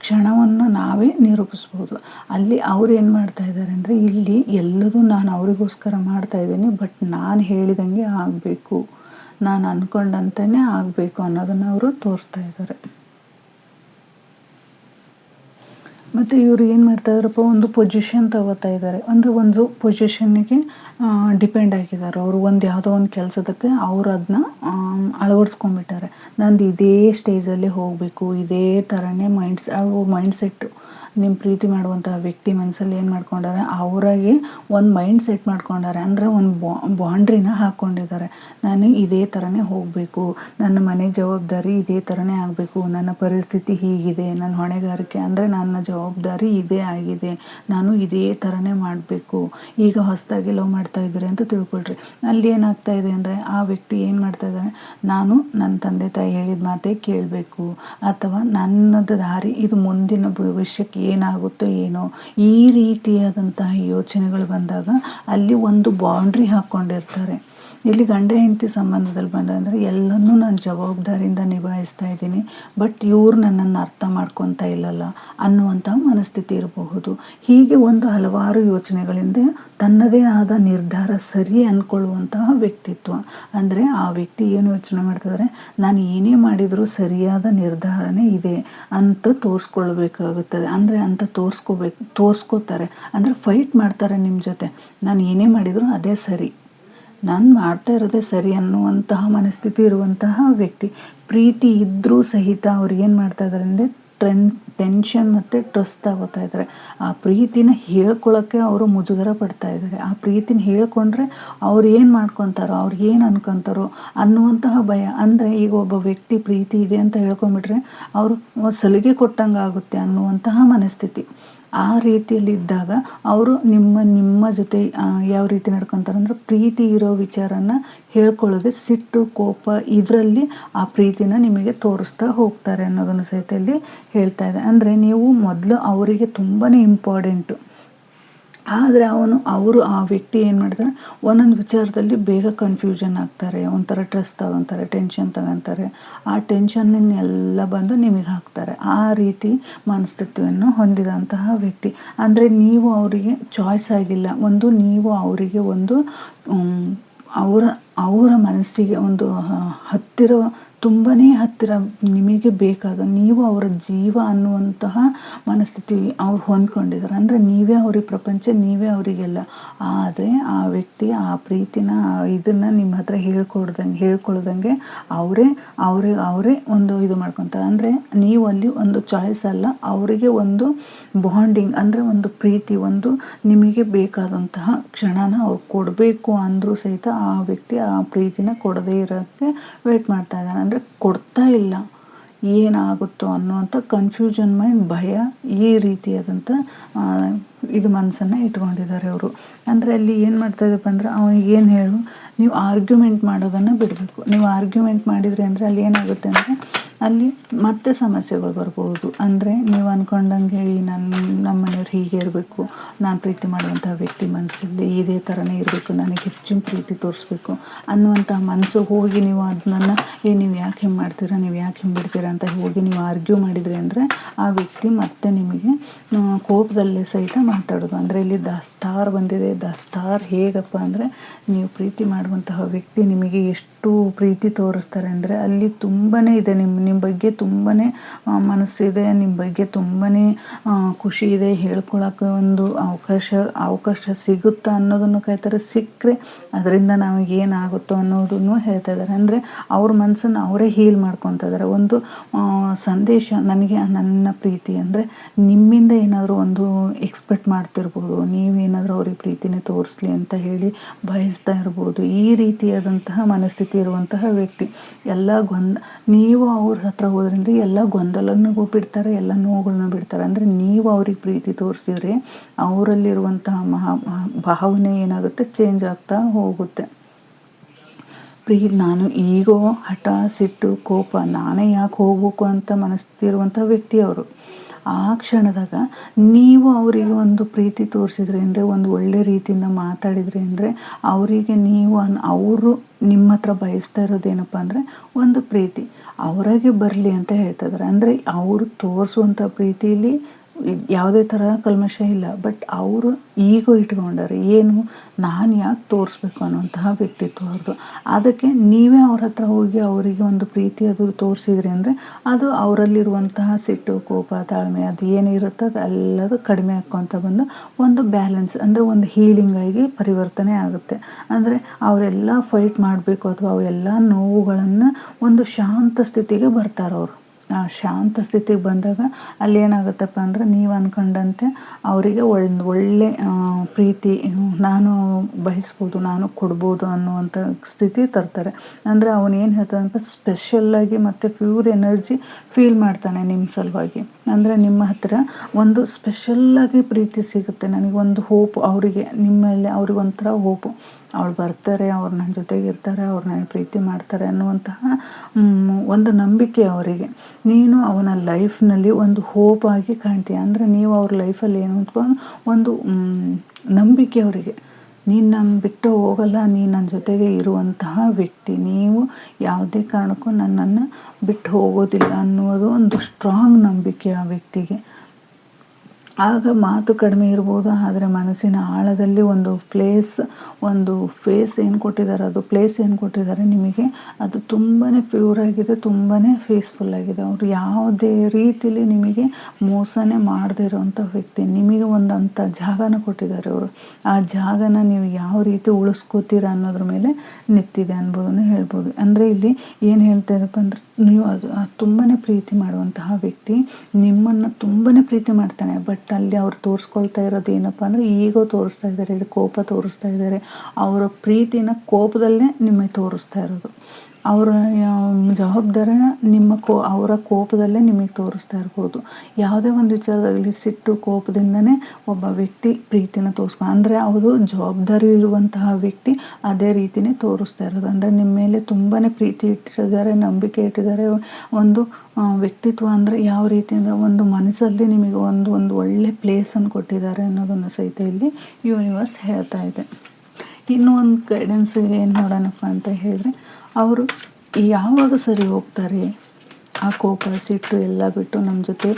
ಕ್ಷಣವನ್ನು ನಾವೇ ನಿರೂಪಿಸ್ಬೋದು. ಅಲ್ಲಿ ಅವ್ರು ಏನು ಮಾಡ್ತಾ ಇದ್ದಾರೆ ಅಂದರೆ, ಇಲ್ಲಿ ಎಲ್ಲದೂ ನಾನು ಅವರಿಗೋಸ್ಕರ ಮಾಡ್ತಾ ಇದ್ದೀನಿ, ಬಟ್ ನಾನು ಹೇಳಿದಂಗೆ ಆಗಬೇಕು. ನಾನು ಅನ್ಕೊಂಡಂತನೇ ಆಗಬೇಕು ಅನ್ನೋದನ್ನು ಅವರು ತೋರಿಸ್ತಾ ಇದ್ದಾರೆ. ಮತ್ತು ಇವರು ಏನು ಮಾಡ್ತಾ ಇದ್ದಾರಪ್ಪ, ಒಂದು ಪೊಸಿಷನ್ ತಗೋತಾ ಇದ್ದಾರೆ. ಅಂದರೆ ಒಂದು ಪೊಸಿಷನ್ನಿಗೆ ಡಿಪೆಂಡ್ ಆಗಿದ್ದಾರೆ. ಅವರು ಒಂದು ಯಾವುದೋ ಒಂದು ಕೆಲಸದಕ್ಕೆ ಅವ್ರು ಅದನ್ನ ಅಳವಡಿಸ್ಕೊಂಡ್ಬಿಟ್ಟಾರೆ. ನಂದು ಇದೇ ಸ್ಟೇಜಲ್ಲಿ ಹೋಗಬೇಕು, ಇದೇ ಥರನೇ ಮೈಂಡ್ಸ್ ಅವು ಮೈಂಡ್ ಸೆಟ್ಟು ನಿಮ್ಮ ಪ್ರೀತಿ ಮಾಡುವಂಥ ವ್ಯಕ್ತಿ ಮನಸ್ಸಲ್ಲಿ ಏನು ಮಾಡ್ಕೊಂಡಾರೆ, ಅವರಾಗಿ ಒಂದು ಮೈಂಡ್ ಸೆಟ್ ಮಾಡ್ಕೊಂಡಾರೆ. ಅಂದರೆ ಒಂದು ಬಾಂಡ್ರಿನ ಹಾಕ್ಕೊಂಡಿದ್ದಾರೆ ನಾನು ಇದೇ ಥರನೇ ಹೋಗಬೇಕು, ನನ್ನ ಮನೆ ಜವಾಬ್ದಾರಿ ಇದೇ ಥರನೇ ಆಗಬೇಕು, ನನ್ನ ಪರಿಸ್ಥಿತಿ ಹೀಗಿದೆ ನನ್ನ ಹೊಣೆಗಾರಿಕೆ ಅಂದರೆ ನನ್ನ ಜವಾಬ್ದಾರಿ ಇದೇ ಆಗಿದೆ, ನಾನು ಇದೇ ಥರನೇ ಮಾಡಬೇಕು. ಈಗ ಹೊಸದಾಗಿ ಲವ್ ಮಾಡ್ತಾ ಇದ್ದೀರಿ ಅಂತ ತಿಳ್ಕೊಳ್ರಿ. ಅಲ್ಲಿ ಏನಾಗ್ತಾ ಇದೆ ಅಂದರೆ ಆ ವ್ಯಕ್ತಿ ಏನು ಮಾಡ್ತಾ ಇದ್ದಾನೆ? ನಾನು ನನ್ನ ತಂದೆ ತಾಯಿ ಹೇಳಿದ ಮಾತೇ ಕೇಳಬೇಕು. ಅಥವಾ ನನ್ನದು ದಾರಿ, ಇದು ಮುಂದಿನ ಭವಿಷ್ಯಕ್ಕೆ ಏನಾಗುತ್ತೋ ಏನೋ. ಈ ರೀತಿಯಾದಂತಹ ಯೋಚನೆಗಳು ಬಂದಾಗ ಅಲ್ಲಿ ಒಂದು ಬೌಂಡ್ರಿ ಹಾಕ್ಕೊಂಡಿರ್ತಾರೆ ಇಲ್ಲಿ ಗಂಡ ಹೆಂಡತಿ ಸಂಬಂಧದಲ್ಲಿ ಬಂದಂದರೆ ಎಲ್ಲನೂ ನಾನು ಜವಾಬ್ದಾರಿಯಿಂದ ನಿಭಾಯಿಸ್ತಾ ಇದ್ದೀನಿ. ಬಟ್ ಇವ್ರು ನನ್ನನ್ನು ಅರ್ಥ ಮಾಡ್ಕೊತಾ ಇಲ್ಲಲ್ಲ ಅನ್ನುವಂಥ ಮನಸ್ಥಿತಿ ಇರಬಹುದು. ಹೀಗೆ ಒಂದು ಹಲವಾರು ಯೋಚನೆಗಳಿಂದ ತನ್ನದೇ ಆದ ನಿರ್ಧಾರ ಸರಿ ಅಂದ್ಕೊಳ್ಳುವಂತಹ ವ್ಯಕ್ತಿತ್ವ. ಅಂದರೆ ಆ ವ್ಯಕ್ತಿ ಏನು ಯೋಚನೆ ಮಾಡ್ತಿದ್ರೆ ನಾನು ಏನೇ ಮಾಡಿದರೂ ಸರಿಯಾದ ನಿರ್ಧಾರನೇ ಇದೆ ಅಂತ ತೋರಿಸ್ಕೊಳ್ಬೇಕಾಗುತ್ತದೆ. ಅಂದರೆ ಅಂತ ತೋರಿಸ್ಕೋಬೇಕು ತೋರಿಸ್ಕೋತಾರೆ ಅಂದರೆ ಫೈಟ್ ಮಾಡ್ತಾರೆ ನಿಮ್ಮ ಜೊತೆ. ನಾನು ಏನೇ ಮಾಡಿದರೂ ಅದೇ ಸರಿ. ನಾನು ಮಾಡ್ತಾ ಇರೋದೇ ಸರಿ ಅನ್ನುವಂತಹ ಮನಸ್ಥಿತಿ ಇರುವಂತಹ ವ್ಯಕ್ತಿ. ಪ್ರೀತಿ ಇದ್ದರೂ ಸಹಿತ ಅವ್ರು ಏನು ಮಾಡ್ತಾ ಇದ್ದಾರೆ ಅಂದರೆ ಟ್ರೆನ್ ಟೆನ್ಷನ್ ಮತ್ತು ಟ್ರಸ್ಟ್ ತಗೋತಾ ಇದ್ದಾರೆ ಆ ಪ್ರೀತಿನ ಹೇಳ್ಕೊಳ್ಳೋಕ್ಕೆ ಅವರು ಮುಜುಗರ ಪಡ್ತಾ ಇದ್ದಾರೆ ಆ ಪ್ರೀತಿನ ಹೇಳ್ಕೊಂಡ್ರೆ ಅವ್ರು ಏನು ಮಾಡ್ಕೊತಾರೋ, ಅವ್ರು ಏನು ಅನ್ಕೊತಾರೋ ಅನ್ನುವಂತಹ ಭಯ. ಅಂದರೆ ಈಗ ಒಬ್ಬ ವ್ಯಕ್ತಿ ಪ್ರೀತಿ ಇದೆ ಅಂತ ಹೇಳ್ಕೊಂಬಿಟ್ರೆ ಅವರು ಸಲಿಗೆ ಕೊಟ್ಟಂಗೆ ಆಗುತ್ತೆ ಅನ್ನುವಂತಹ ಮನಸ್ಥಿತಿ. ಆ ರೀತಿಯಲ್ಲಿ ಇದ್ದಾಗ ಅವರು ನಿಮ್ಮ ನಿಮ್ಮ ಜೊತೆ ಯಾವ ರೀತಿ ನಡ್ಕೊತಾರೆ ಅಂದ್ರೆ ಪ್ರೀತಿ ಇರೋ ವಿಚಾರನ ಹೇಳ್ಕೊಳ್ಳೋದೆ ಸಿಟ್ಟು, ಕೋಪ ಇದರಲ್ಲಿ ಆ ಪ್ರೀತಿನ ನಿಮಗೆ ತೋರಿಸ್ತಾ ಹೋಗ್ತಾರೆ ಅನ್ನೋದನ್ನು ಸಹಿತ ಇಲ್ಲಿ ಹೇಳ್ತಾ ಇದೆ. ಅಂದರೆ ನೀವು ಮೊದಲು ಅವರಿಗೆ ತುಂಬಾ ಇಂಪಾರ್ಟೆಂಟು ಆದರೆ ಅವನು, ಅವರು ಆ ವ್ಯಕ್ತಿ ಏನು ಮಾಡ್ತಾರೆ? ಒಂದೊಂದು ವಿಚಾರದಲ್ಲಿ ಬೇಗ ಕನ್ಫ್ಯೂಷನ್ ಆಗ್ತಾರೆ. ಒಂಥರ ಟ್ರೆಸ್ ತಗೊತಾರೆ ಟೆನ್ಷನ್ ತಗೊತಾರೆ. ಆ ಟೆನ್ಷನ್ನೆಲ್ಲ ಬಂದು ನಿಮಗೆ ಹಾಕ್ತಾರೆ. ಆ ರೀತಿ ಮನಸ್ಥಿತಿಯನ್ನು ಹೊಂದಿದಂತಹ ವ್ಯಕ್ತಿ. ಅಂದರೆ ನೀವು ಅವರಿಗೆ ಚಾಯ್ಸ್ ಆಗಿಲ್ಲ. ಒಂದು, ನೀವು ಅವರಿಗೆ ಒಂದು ಅವರ ಅವರ ಮನಸ್ಸಿಗೆ ಒಂದು ಹತ್ತಿರ ತುಂಬಾ ಹತ್ತಿರ ನಿಮಗೆ ಬೇಕಾದ, ನೀವು ಅವರ ಜೀವ ಅನ್ನುವಂತಹ ಮನಸ್ಥಿತಿ ಅವ್ರು ಹೊಂದ್ಕೊಂಡಿದ್ದಾರೆ. ಅಂದರೆ ನೀವೇ ಅವ್ರಿಗೆ ಪ್ರಪಂಚ, ನೀವೇ ಅವರಿಗೆಲ್ಲ. ಆದರೆ ಆ ವ್ಯಕ್ತಿ ಆ ಪ್ರೀತಿನ ಇದನ್ನು ನಿಮ್ಮ ಹತ್ರ ಹೇಳ್ಕೊಡ್ದಂಗೆ, ಹೇಳ್ಕೊಳ್ದಂಗೆ ಅವರೇ ಅವರೇ ಅವರೇ ಒಂದು ಇದು ಮಾಡ್ಕೊತಾರೆ. ಅಂದರೆ ನೀವು ಅಲ್ಲಿ ಒಂದು ಚಾಯ್ಸ್ ಅಲ್ಲ, ಅವರಿಗೆ ಒಂದು ಬಾಂಡಿಂಗ್ ಅಂದರೆ ಒಂದು ಪ್ರೀತಿ, ಒಂದು ನಿಮಗೆ ಬೇಕಾದಂತಹ ಕ್ಷಣನ ಅವ್ರು ಕೊಡಬೇಕು ಅಂದರೂ ಸಹಿತ ಆ ವ್ಯಕ್ತಿ ಆ ಪ್ರೀತಿನ ಕೊಡದೇ ಇರೋಕ್ಕೆ ವೇಟ್ ಮಾಡ್ತಾ ಇದ್ದಾನೆ. ಅಂದರೆ ಕೊಡ್ತಾ ಇಲ್ಲ. ಏನಾಗುತ್ತೋ ಅನ್ನುವಂಥ ಕನ್ಫ್ಯೂಷನ್ ಮೈಂಡ್ ಭಯ ಈ ರೀತಿಯಾದಂಥ ಇದು ಮನಸ್ಸನ್ನು ಇಟ್ಕೊಂಡಿದ್ದಾರೆ ಅವರು. ಅಂದರೆ ಅಲ್ಲಿ ಏನು ಮಾಡ್ತಾ ಇದ್ದಪ್ಪ ಅಂದ್ರೆ ಅವನಿಗೆ ಏನು ಹೇಳು, ನೀವು ಆರ್ಗ್ಯುಮೆಂಟ್ ಮಾಡೋದನ್ನು ಬಿಡಬೇಕು. ನೀವು ಆರ್ಗ್ಯುಮೆಂಟ್ ಮಾಡಿದರೆ ಅಂದರೆ ಅಲ್ಲಿ ಏನಾಗುತ್ತೆ ಅಂದರೆ ಅಲ್ಲಿ ಮತ್ತೆ ಸಮಸ್ಯೆಗಳು ಬರ್ಬೋದು. ಅಂದರೆ ನೀವು ಅಂದ್ಕೊಂಡಂಗೆ ಹೇಳಿ ನನ್ನ ನಮ್ಮ ಮನೆಯವ್ರು ಹೀಗೆ ಇರಬೇಕು, ನಾನು ಪ್ರೀತಿ ಮಾಡುವಂಥ ವ್ಯಕ್ತಿ ಮನಸ್ಸಲ್ಲಿ ಇದೇ ಥರನೇ ಇರಬೇಕು, ನನಗೆ ಹೆಚ್ಚಿನ ಪ್ರೀತಿ ತೋರಿಸ್ಬೇಕು ಅನ್ನುವಂಥ ಮನಸ್ಸು ಹೋಗಿ ನೀವು ಅದನ್ನ ಏ, ನೀವು ಯಾಕೆ ಹಿಂಗೆ ಮಾಡ್ತೀರಾ, ನೀವು ಯಾಕೆ ಹಿಂಗೆ ಬಿಡ್ತೀರಾ ಅಂತ ಹೋಗಿ ನೀವು ಆರ್ಗ್ಯೂ ಮಾಡಿದ್ರಿ ಅಂದರೆ ಆ ವ್ಯಕ್ತಿ ಮತ್ತೆ ನಿಮಗೆ ಕೋಪದಲ್ಲೇ ಸಹಿತ ಮಾತಾಡೋದು. ಅಂದರೆ ಇಲ್ಲಿ ದ ಸ್ಟಾರ್ ಬಂದಿದೆ. ದ ಸ್ಟಾರ್ ಹೇಗಪ್ಪ ಅಂದರೆ ನೀವು ಪ್ರೀತಿ ಮಾಡುವಂತಹ ವ್ಯಕ್ತಿ ನಿಮಗೆ ಎಷ್ಟು ಪ್ರೀತಿ ತೋರಿಸ್ತಾರೆ ಅಂದರೆ ಅಲ್ಲಿ ತುಂಬಾ ಇದೆ. ನಿಮ್ಮ ನಿಮ್ಮ ಬಗ್ಗೆ ತುಂಬಾ ಮನಸ್ಸಿದೆ. ನಿಮ್ಮ ಬಗ್ಗೆ ತುಂಬಾ ಖುಷಿ ಇದೆ. ಹೇಳ್ಕೊಳಕ್ಕೆ ಒಂದು ಅವಕಾಶ ಅವಕಾಶ ಸಿಗುತ್ತಾ ಅನ್ನೋದನ್ನು ಕಾಯ್ತಾರೆ ಸಿಕ್ಕರೆ ಅದರಿಂದ ನಮಗೆ ಏನಾಗುತ್ತೋ ಅನ್ನೋದನ್ನು ಹೇಳ್ತಾ ಇದ್ದಾರೆ. ಅಂದರೆ ಅವ್ರ ಮನಸ್ಸನ್ನು ಅವರೇ ಹೀಲ್ ಮಾಡ್ಕೊತಾ ಇದ್ದಾರೆ. ಒಂದು ಸಂದೇಶ, ನನಗೆ ನನ್ನ ಪ್ರೀತಿ ಅಂದರೆ ನಿಮ್ಮಿಂದ ಏನಾದರೂ ಒಂದು ಎಕ್ಸ್ಪೆಕ್ಟ್ ಮಾಡ್ತಿರ್ಬೋದು. ನೀವೇನಾದರೂ ಅವ್ರಿಗೆ ಪ್ರೀತಿನೇ ತೋರಿಸ್ಲಿ ಅಂತ ಹೇಳಿ ಬಯಸ್ತಾ ಇರ್ಬೋದು. ಈ ರೀತಿಯಾದಂತಹ ಮನಸ್ಥಿತಿ ಇರುವಂತಹ ವ್ಯಕ್ತಿ. ಎಲ್ಲ ಗೊಂದ, ನೀವು ಅವ್ರ ಹತ್ರ ಹೋದ್ರಿಂದ ಎಲ್ಲ ಗೊಂದಲನೂ ಬಿಡ್ತಾರೆ, ಎಲ್ಲ ನೋವುಗಳನ್ನ ಬಿಡ್ತಾರೆ. ಅಂದರೆ ನೀವು ಅವ್ರಿಗೆ ಪ್ರೀತಿ ತೋರಿಸಿದ್ರೆ ಅವರಲ್ಲಿರುವಂತಹ ಮಹಾ ಭಾವನೆ ಏನಾಗುತ್ತೆ? ಚೇಂಜ್ ಆಗ್ತಾ ಹೋಗುತ್ತೆ. ಪ್ರೀ ನಾನು ಈಗೋ ಹಠ, ಸಿಟ್ಟು, ಕೋಪ, ನಾನೇ ಯಾಕೆ ಹೋಗ್ಬೇಕು ಅಂತ ಮನಸ್ಥಿತಿ ಇರುವಂಥ ವ್ಯಕ್ತಿ ಅವರು. ಆ ಕ್ಷಣದಾಗ ನೀವು ಅವರಿಗೆ ಒಂದು ಪ್ರೀತಿ ತೋರಿಸಿದ್ರಿ ಅಂದರೆ, ಒಂದು ಒಳ್ಳೆ ರೀತಿಯಿಂದ ಮಾತಾಡಿದ್ರಿ ಅಂದರೆ, ಅವರಿಗೆ ನೀವು ಅನ್, ಅವರು ನಿಮ್ಮ ಹತ್ರ ಬಯಸ್ತಾ ಇರೋದೇನಪ್ಪ ಅಂದರೆ, ಒಂದು ಪ್ರೀತಿ. ಅವರಾಗೆ ಬರಲಿ ಅಂತ ಹೇಳ್ತಿದ್ದಾರೆ ಅಂದರೆ, ಅವರು ತೋರಿಸುವಂಥ ಪ್ರೀತಿಲಿ ಯಾವುದೇ ಥರ ಕಲ್ಮಶ ಇಲ್ಲ. ಬಟ್ ಅವರು ಈಗೋ ಇಟ್ಕೊಂಡಾರೆ. ಏನು? ನಾನು ಯಾಕೆ ತೋರಿಸ್ಬೇಕು ಅನ್ನುವಂತಹ ವ್ಯಕ್ತಿತ್ವ ಅವ್ರದ್ದು ಅದಕ್ಕೆ ನೀವೇ ಅವ್ರ ಹತ್ರ ಹೋಗಿ ಅವರಿಗೆ ಒಂದು ಪ್ರೀತಿ ಅದು ತೋರಿಸಿದ್ರಿ ಅಂದರೆ ಅದು ಅವರಲ್ಲಿರುವಂತಹ ಸಿಟ್ಟು, ಕೋಪ, ತಾಳ್ಮೆ ಅದು ಏನಿರುತ್ತೋ ಅದು ಕಡಿಮೆ ಆಕ್ಕೊತ ಬಂದು ಒಂದು ಬ್ಯಾಲೆನ್ಸ್ ಅಂದರೆ ಒಂದು ಹೀಲಿಂಗ್ ಆಗಿ ಪರಿವರ್ತನೆ ಆಗುತ್ತೆ. ಅಂದರೆ ಅವರೆಲ್ಲ ಫೈಟ್ ಮಾಡಬೇಕು ಅಥವಾ ಅವೆಲ್ಲ ನೋವುಗಳನ್ನು ಒಂದು ಶಾಂತ ಸ್ಥಿತಿಗೆ ಬರ್ತಾರೆ ಅವರು ಶಾಂತ ಸ್ಥಿತಿಗೆ ಬಂದಾಗ ಅಲ್ಲಿ ಏನಾಗುತ್ತಪ್ಪ ಅಂದ್ರೆ ನೀವು ಅಂದ್ಕೊಂಡಂತೆ ಅವರಿಗೆ ಒಂದು ಒಳ್ಳೆ ಪ್ರೀತಿ, ನಾನು ಬಯಸ್ಬೋದು, ನಾನು ಕೊಡ್ಬೋದು ಅನ್ನುವಂಥ ಸ್ಥಿತಿ ತರ್ತಾರೆ. ಅಂದರೆ ಅವನು ಏನು ಹೇಳ್ತಾನಂತ ಸ್ಪೆಷಲ್ಲಾಗಿ ಮತ್ತು ಪ್ಯೂರ್ ಎನರ್ಜಿ ಫೀಲ್ ಮಾಡ್ತಾನೆ ನಿಮ್ಮ ಸಲುವಾಗಿ. ಅಂದರೆ ನಿಮ್ಮ ಹತ್ತಿರ ಒಂದು ಸ್ಪೆಷಲ್ಲಾಗಿ ಪ್ರೀತಿ ಸಿಗುತ್ತೆ. ನನಗೆ ಒಂದು ಹೋಪ್ ಅವರಿಗೆ ನಿಮ್ಮಲ್ಲಿ ಅವ್ರಿಗೆ ಒಂಥರ ಹೋಪು ಅವ್ರು ಬರ್ತಾರೆ, ಅವ್ರು ನನ್ನ ಜೊತೆಗೆ ಇರ್ತಾರೆ, ಅವ್ರು ನನ್ನ ಪ್ರೀತಿ ಮಾಡ್ತಾರೆ ಅನ್ನುವಂತಹ ಒಂದು ನಂಬಿಕೆ ಅವರಿಗೆ. ನೀನು ಅವನ ಲೈಫ್ನಲ್ಲಿ ಒಂದು ಹೋಪ್ ಆಗಿ ಕಾಣ್ತೀಯ. ಅಂದರೆ ನೀವು ಅವ್ರ ಲೈಫಲ್ಲಿ ಏನು ಅಂದ್ಕೊಂಡು ಒಂದು ನಂಬಿಕೆ ಅವರಿಗೆ. ನೀನು ನನ್ನ ಬಿಟ್ಟು ಹೋಗಲ್ಲ, ನೀನು ನನ್ನ ಜೊತೆಗೆ ಇರುವಂತಹ ವ್ಯಕ್ತಿ. ನೀವು ಯಾವುದೇ ಕಾರಣಕ್ಕೂ ನನ್ನನ್ನು ಬಿಟ್ಟು ಹೋಗೋದಿಲ್ಲ ಅನ್ನೋದು ಒಂದು ಸ್ಟ್ರಾಂಗ್ ನಂಬಿಕೆ ಆ ವ್ಯಕ್ತಿಗೆ. ಆಗ ಮಾತು ಕಡಿಮೆ ಇರ್ಬೋದು, ಆದರೆ ಮನಸ್ಸಿನ ಆಳದಲ್ಲಿ ಒಂದು ಪ್ಲೇಸ್ ಒಂದು ಫೇಸ್ ಏನು ಕೊಟ್ಟಿದ್ದಾರೆ, ಅದು ಪ್ಲೇಸ್ ಏನು ಕೊಟ್ಟಿದ್ದಾರೆ ನಿಮಗೆ, ಅದು ತುಂಬಾ ಪ್ಯೂರ್ ಆಗಿದೆ ತುಂಬಾ ಫೇಸ್ಫುಲ್ ಆಗಿದೆ. ಅವರು ಯಾವುದೇ ರೀತಿಯಲ್ಲಿ ನಿಮಗೆ ಮೋಸನೇ ಮಾಡದೇ ಇರೋವಂಥ ವ್ಯಕ್ತಿ, ನಿಮಗೆ ಒಂದು ಅಂಥ ಜಾಗನ ಕೊಟ್ಟಿದ್ದಾರೆ ಅವರು. ಆ ಜಾಗನ ನೀವು ಯಾವ ರೀತಿ ಉಳಿಸ್ಕೋತೀರ ಅನ್ನೋದ್ರ ಮೇಲೆ ನಿಂತಿದೆ ಅನ್ಬೋದನ್ನು ಹೇಳ್ಬೋದು. ಅಂದರೆ ಇಲ್ಲಿ ಏನು ಹೇಳ್ತಾ ಇದ್ದಪ್ಪ ಅಂದ್ರೆ, ನೀವು ಅದು ತುಂಬಾ ಪ್ರೀತಿ ಮಾಡುವಂತಹ ವ್ಯಕ್ತಿ ನಿಮ್ಮನ್ನು ತುಂಬಾ ಪ್ರೀತಿ ಮಾಡ್ತಾನೆ ಬಟ್ ಅಲ್ಲಿ ಅವ್ರು ತೋರಿಸ್ಕೊಳ್ತಾ ಇರೋದು ಏನಪ್ಪ ಅಂದರೆ ಈಗೋ ತೋರಿಸ್ತಾ ಇದ್ದಾರೆ ಇದು ಕೋಪ ತೋರಿಸ್ತಾ ಇದ್ದಾರೆ. ಅವರ ಪ್ರೀತಿನ ಕೋಪದಲ್ಲೇ ನಿಮಗೆ ತೋರಿಸ್ತಾ ಇರೋದು. ಅವರ ಜವಾಬ್ದಾರಿನ ನಿಮ್ಮ ಕೋ, ಅವರ ಕೋಪದಲ್ಲೇ ನಿಮಗೆ ತೋರಿಸ್ತಾ ಇರ್ಬೋದು. ಯಾವುದೇ ಒಂದು ವಿಚಾರದಲ್ಲಿ ಸಿಟ್ಟು ಕೋಪದಿಂದನೇ ಒಬ್ಬ ವ್ಯಕ್ತಿ ಪ್ರೀತಿನ ತೋರಿಸ್ಕೊ ಅಂದರೆ ಅವರು ಜವಾಬ್ದಾರಿ ಇರುವಂತಹ ವ್ಯಕ್ತಿ ಅದೇ ರೀತಿನೇ ತೋರಿಸ್ತಾ ಇರೋದು. ಅಂದರೆ ನಿಮ್ಮ ಮೇಲೆ ತುಂಬಾ ಪ್ರೀತಿ ಇಟ್ಟಿದ್ದಾರೆ, ನಂಬಿಕೆ ಇಟ್ಟಿದ್ದಾರೆ. ಒಂದು ವ್ಯಕ್ತಿತ್ವ ಅಂದರೆ ಯಾವ ರೀತಿ ಅಂದರೆ ಒಂದು ಮನಸ್ಸಲ್ಲಿ ನಿಮಗೆ ಒಂದು ಒಂದು ಒಳ್ಳೆ ಪ್ಲೇಸನ್ನು ಕೊಟ್ಟಿದ್ದಾರೆ ಅನ್ನೋದನ್ನು ಸಹಿತ ಇಲ್ಲಿ ಯೂನಿವರ್ಸ್ ಹೇಳ್ತಾ ಇದೆ. ಇನ್ನೂ ಒಂದು ಗೈಡೆನ್ಸ್ ಏನು ನೋಡೋಣಪ್ಪ ಅಂತ ಹೇಳಿದ್ರೆ, ಅವರು ಯಾವಾಗ ಸರಿ ಹೋಗ್ತಾರೆ, ಆ ಕೋಪ ಸಿಟ್ಟು ಎಲ್ಲ ಬಿಟ್ಟು ನಮ್ಮ ಜೊತೆ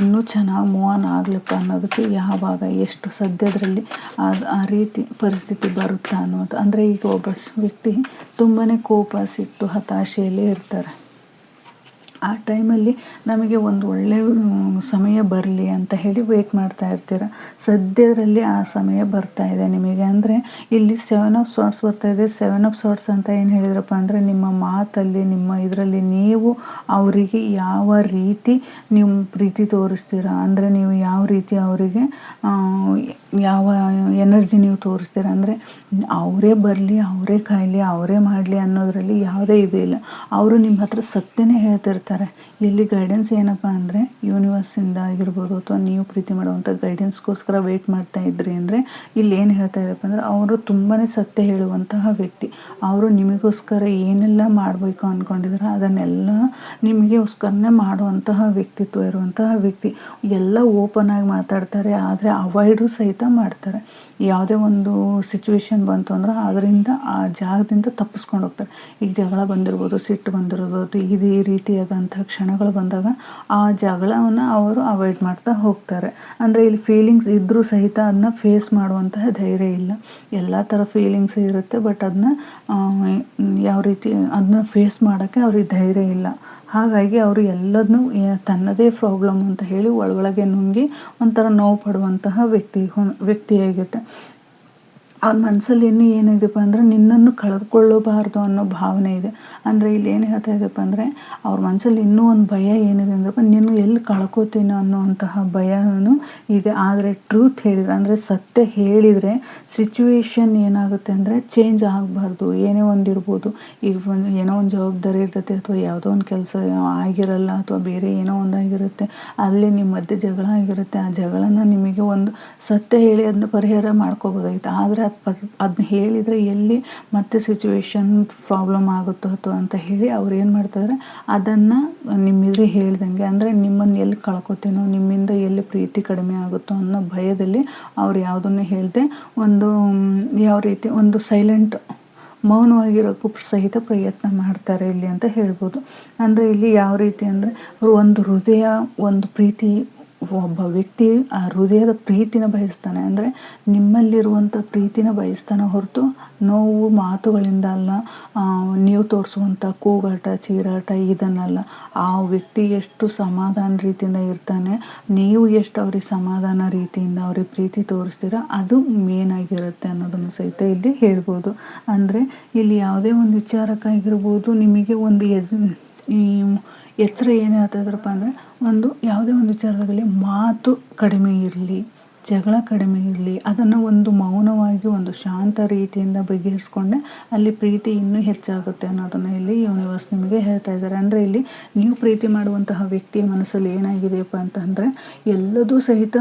ಇನ್ನೂ ಚೆನ್ನಾಗಿ ಮೂವ್ ಆನ್ ಆಗ್ಲಪ್ಪ ಅನ್ನೋದಕ್ಕೆ ಯಾವಾಗ ಎಷ್ಟು ಸದ್ಯದರಲ್ಲಿ ಆ ರೀತಿ ಪರಿಸ್ಥಿತಿ ಬರುತ್ತಾ ಅನ್ನೋದು. ಅಂದರೆ ಈಗ ಒಬ್ಬ ವ್ಯಕ್ತಿ ತುಂಬಾ ಕೋಪ, ಸಿಟ್ಟು, ಹತಾಶೆಯಲ್ಲೇ ಇರ್ತಾರೆ. ಆ ಟೈಮಲ್ಲಿ ನಮಗೆ ಒಂದು ಒಳ್ಳೆಯ ಸಮಯ ಬರಲಿ ಅಂತ ಹೇಳಿ ವೇಟ್ ಮಾಡ್ತಾ ಇರ್ತೀರ? ಸದ್ಯದರಲ್ಲಿ ಆ ಸಮಯ ಬರ್ತಾ ಇದೆ ನಿಮಗೆ. ಅಂದರೆ ಇಲ್ಲಿ ಸೆವೆನ್ ಆಫ್ ಸಾರ್ಟ್ಸ್ ಬರ್ತಾ ಇದೆ. ಸೆವೆನ್ ಆಫ್ ಸಾರ್ಟ್ಸ್ ಅಂತ ಏನು ಹೇಳಿದ್ರಪ್ಪ ಅಂದರೆ ನಿಮ್ಮ ಮಾತಲ್ಲಿ, ನಿಮ್ಮ ಇದರಲ್ಲಿ ನೀವು ಅವರಿಗೆ ಯಾವ ರೀತಿ ನೀವು ಪ್ರೀತಿ ತೋರಿಸ್ತೀರ? ಅಂದರೆ ನೀವು ಯಾವ ರೀತಿ ಅವರಿಗೆ ಯಾವ ಎನರ್ಜಿ ನೀವು ತೋರಿಸ್ತೀರ? ಅಂದರೆ ಅವರೇ ಬರಲಿ, ಅವರೇ ಕಾಯಲಿ ಅವರೇ ಮಾಡಲಿ ಅನ್ನೋದರಲ್ಲಿ ಯಾವುದೇ ಇದು ಇಲ್ಲ. ಅವರು ನಿಮ್ಮ ಹತ್ರ ಸತ್ಯನೇ ಹೇಳ್ತಿರ್ತಾರೆ. ಇಲ್ಲಿ ಗೈಡೆನ್ಸ್ ಏನಪ್ಪ ಅಂದರೆ ಯೂನಿವರ್ಸಿಂದ ಆಗಿರ್ಬೋದು ಅಥವಾ ನೀವು ಪ್ರೀತಿ ಮಾಡುವಂಥ ಗೈಡೆನ್ಸ್ಗೋಸ್ಕರ ವೆಯ್ಟ್ ಮಾಡ್ತಾ ಇದ್ರಿ ಅಂದರೆ ಇಲ್ಲಿ ಏನು ಹೇಳ್ತಾ ಇದ್ದಪ್ಪ ಅಂದರೆ ಅವರು ತುಂಬಾ ಸತ್ಯ ಹೇಳುವಂತಹ ವ್ಯಕ್ತಿ. ಅವರು ನಿಮಗೋಸ್ಕರ ಏನೆಲ್ಲ ಮಾಡಬೇಕು ಅಂದ್ಕೊಂಡಿದ್ರೆ ಅದನ್ನೆಲ್ಲ ನಿಮಗೋಸ್ಕರನೇ ಮಾಡುವಂತಹ ವ್ಯಕ್ತಿತ್ವ ಇರುವಂತಹ ವ್ಯಕ್ತಿ. ಎಲ್ಲ ಓಪನ್ ಆಗಿ ಮಾತಾಡ್ತಾರೆ, ಆದರೆ ಅವಾಯ್ಡು ಸಹಿತ ಮಾಡ್ತಾರೆ. ಯಾವುದೇ ಒಂದು ಸಿಚುವೇಶನ್ ಬಂತು ಅಂದ್ರೆ ಅದರಿಂದ ಆ ಜಾಗದಿಂದ ತಪ್ಪಿಸ್ಕೊಂಡು ಹೋಗ್ತಾರೆ. ಈಗ ಜಗಳ ಬಂದಿರ್ಬೋದು, ಸಿಟ್ಟು ಬಂದಿರ್ಬೋದು ಇದೇ ರೀತಿಯಾದಂಥ ಕ್ಷಣಗಳು ಬಂದಾಗ ಆ ಜಗಳವನ್ನು ಅವರು ಅವಾಯ್ಡ್ ಮಾಡ್ತಾ ಹೋಗ್ತಾರೆ. ಅಂದರೆ ಇಲ್ಲಿ ಫೀಲಿಂಗ್ಸ್ ಇದ್ದರೂ ಸಹಿತ ಅದನ್ನ ಫೇಸ್ ಮಾಡುವಂತಹ ಧೈರ್ಯ ಇಲ್ಲ. ಎಲ್ಲ ಥರ ಫೀಲಿಂಗ್ಸ್ ಇರುತ್ತೆ ಬಟ್ ಅದನ್ನ ಯಾವ ರೀತಿ ಅದನ್ನ ಫೇಸ್ ಮಾಡೋಕ್ಕೆ ಅವ್ರಿಗೆ ಧೈರ್ಯ ಇಲ್ಲ. ಹಾಗಾಗಿ ಅವರು ಎಲ್ಲದನ್ನೂ ತನ್ನದೇ ಪ್ರಾಬ್ಲಮ್ ಅಂತ ಹೇಳಿ ಒಳಗೊಳಗೆ ನುಂಗಿ ಒಂಥರ ನೋವು ಪಡುವಂತಹ ವ್ಯಕ್ತಿ ವ್ಯಕ್ತಿಯಾಗಿರುತ್ತೆ. ಅವ್ರ ಮನಸ್ಸಲ್ಲಿ ಇನ್ನೂ ಏನಿದೆಯಪ್ಪ ಅಂದರೆ ನಿನ್ನನ್ನು ಕಳೆದುಕೊಳ್ಳಬಾರ್ದು ಅನ್ನೋ ಭಾವನೆ ಇದೆ. ಅಂದರೆ ಇಲ್ಲಿ ಏನು ಹೇಳ್ತಾ ಇದೆಯಪ್ಪ ಅಂದರೆ ಅವ್ರ ಮನಸ್ಸಲ್ಲಿ ಇನ್ನೂ ಒಂದು ಭಯ ಏನಿದೆ ಅಂದ್ರಪ್ಪ, ನೀನು ಎಲ್ಲಿ ಕಳ್ಕೊತೀನೋ ಅನ್ನೋವಂತಹ ಭಯನೂ ಇದೆ. ಆದರೆ ಟ್ರೂತ್ ಹೇಳಿದ್ರೆ, ಅಂದರೆ ಸತ್ಯ ಹೇಳಿದರೆ ಸಿಚುವೇಶನ್ ಏನಾಗುತ್ತೆ ಅಂದರೆ ಚೇಂಜ್ ಆಗಬಾರ್ದು. ಏನೇ ಒಂದು ಇರ್ಬೋದು ಈಗ ಒಂದು ಏನೋ ಒಂದು ಜವಾಬ್ದಾರಿ ಇರ್ತೈತೆ ಅಥವಾ ಯಾವುದೋ ಒಂದು ಕೆಲಸ ಆಗಿರಲ್ಲ ಅಥವಾ ಬೇರೆ ಏನೋ ಒಂದು ಆಗಿರುತ್ತೆ, ಅಲ್ಲಿ ನಿಮ್ಮ ಮಧ್ಯೆ ಜಗಳ ಆಗಿರುತ್ತೆ, ಆ ಜಗಳನ ನಿಮಗೆ ಒಂದು ಸತ್ಯ ಹೇಳಿ ಅದನ್ನ ಪರಿಹಾರ ಮಾಡ್ಕೋಬೋದಾಗಿತ್ತು ಆದರೆ ಅದನ್ನ ಹೇಳಿದರೆ ಎಲ್ಲಿ ಮತ್ತೆ ಸಿಚುವೇಶನ್ ಪ್ರಾಬ್ಲಮ್ ಆಗುತ್ತೋ ಅಥವಾ ಅಂತ ಹೇಳಿ ಅವ್ರು ಏನು ಮಾಡ್ತಾರೆ, ಅದನ್ನು ನಿಮ್ಮಿದ್ರೆ ಹೇಳ್ದಂಗೆ, ಅಂದರೆ ನಿಮ್ಮನ್ನು ಎಲ್ಲಿ ಕಳ್ಕೊತೀನೋ, ನಿಮ್ಮಿಂದ ಎಲ್ಲಿ ಪ್ರೀತಿ ಕಡಿಮೆ ಆಗುತ್ತೋ ಅನ್ನೋ ಭಯದಲ್ಲಿ ಅವ್ರು ಯಾವುದನ್ನು ಹೇಳಿದೆ, ಒಂದು, ಯಾವ ರೀತಿ, ಒಂದು ಸೈಲೆಂಟ್ ಮೌನವಾಗಿರೋಕ್ಕೂ ಸಹಿತ ಪ್ರಯತ್ನ ಮಾಡ್ತಾರೆ ಇಲ್ಲಿ ಅಂತ ಹೇಳ್ಬೋದು. ಅಂದರೆ ಇಲ್ಲಿ ಯಾವ ರೀತಿ ಅಂದರೆ, ಒಂದು ಹೃದಯ, ಒಂದು ಪ್ರೀತಿ ಒಬ್ಬ ವ್ಯಕ್ತಿ ಆ ಹೃದಯದ ಪ್ರೀತಿನ ಬಯಸ್ತಾನೆ. ಅಂದರೆ ನಿಮ್ಮಲ್ಲಿರುವಂಥ ಪ್ರೀತಿನ ಬಯಸ್ತಾನೆ ಹೊರತು ನೋವು ಮಾತುಗಳಿಂದ ಅಲ್ಲ ನೀವು ತೋರಿಸುವಂಥ ಕೂಗಾಟ, ಚೀರಾಟ ಇದನ್ನಲ್ಲ. ಆ ವ್ಯಕ್ತಿ ಎಷ್ಟು ಸಮಾಧಾನ ರೀತಿಯಿಂದ ಇರ್ತಾನೆ, ನೀವು ಎಷ್ಟು ಅವ್ರಿಗೆ ಸಮಾಧಾನ ರೀತಿಯಿಂದ ಅವ್ರಿಗೆ ಪ್ರೀತಿ ತೋರಿಸ್ತೀರ, ಅದು ಮೇನ್ ಆಗಿರುತ್ತೆ ಅನ್ನೋದನ್ನು ಸಹಿತ ಇಲ್ಲಿ ಹೇಳ್ಬೋದು. ಅಂದರೆ ಇಲ್ಲಿ ಯಾವುದೇ ಒಂದು ವಿಚಾರಕ್ಕಾಗಿರ್ಬೋದು, ನಿಮಗೆ ಒಂದು ಎಸ್ ಈ ಎಚ್ಚರ ಏನು ಹೇಳ್ತಾಯಿದ್ರಪ್ಪ ಅಂದರೆ ಒಂದು ಯಾವುದೇ ಒಂದು ವಿಚಾರದಲ್ಲಿ ಮಾತು ಕಡಿಮೆ ಇರಲಿ, ಜಗಳ ಕಡಿಮೆ ಇರಲಿ, ಅದನ್ನು ಒಂದು ಮೌನವಾಗಿ, ಒಂದು ಶಾಂತ ರೀತಿಯಿಂದ ಬಗೆಹರಿಸ್ಕೊಂಡೆ ಅಲ್ಲಿ ಪ್ರೀತಿ ಇನ್ನೂ ಹೆಚ್ಚಾಗುತ್ತೆ ಅನ್ನೋದನ್ನು ಇಲ್ಲಿ ಯೂನಿವರ್ಸ್ ನಿಮಗೆ ಹೇಳ್ತಾ ಇದ್ದಾರೆ. ಅಂದರೆ ಇಲ್ಲಿ ನೀವು ಪ್ರೀತಿ ಮಾಡುವಂತಹ ವ್ಯಕ್ತಿಯ ಮನಸ್ಸಲ್ಲಿ ಏನಾಗಿದೆಯಪ್ಪ ಅಂತಂದರೆ ಎಲ್ಲದೂ ಸಹಿತ